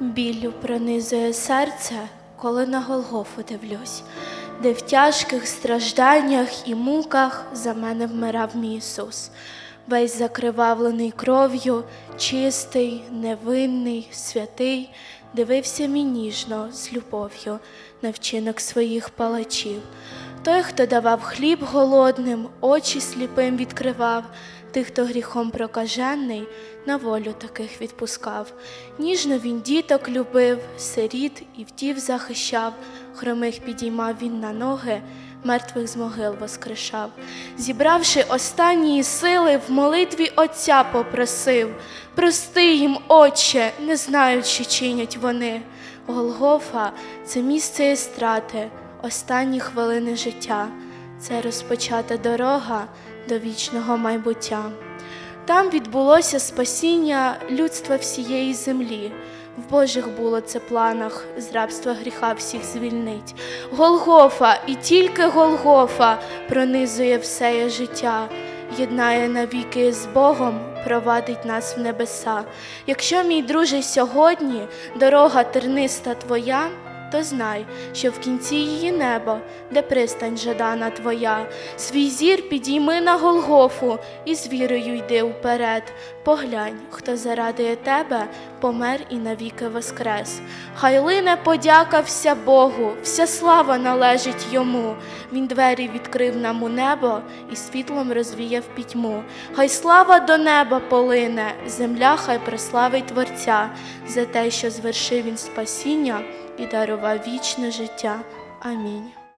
Біллю пронизує серце, коли на Голгофу дивлюсь, де в тяжких стражданнях і муках за мене вмирав мій Ісус. Весь закривавлений кров'ю, чистий, невинний, святий, дивився мій ніжно з любов'ю на вчинок своїх палачів. Той, хто давав хліб голодним, очі сліпим відкривав, тих, хто гріхом прокажений, на волю таких відпускав. Ніжно він діток любив, сиріт і втів захищав, хромих підіймав він на ноги, мертвих з могил воскрешав. Зібравши останні сили, в молитві Отця попросив Прости їм, Отче, не знаючи, чинять вони. Голгофа це місце страти, останні хвилини життя, це розпочата дорога до вічного майбуття. Там відбулося спасіння людства всієї землі. В Божих було це планах з рабства гріха всіх звільнить. Голгофа, і тільки Голгофа пронизує все життя, єднає навіки з Богом, провадить нас в небеса. Якщо, мій друже, сьогодні дорога терниста твоя, то знай, що в кінці її небо, де пристань жадана твоя, свій зір підійми на Голгофу і з вірою йди вперед. Поглянь, хто заради тебе помер і навіки воскрес. Хай лине подяка вся Богу, вся слава належить йому. Він двері відкрив нам у небо і світлом розвіяв пітьму. Хай слава до неба полине, земля хай прославить Творця за те, що звершив він спасіння і дарував вічне життя. Амінь.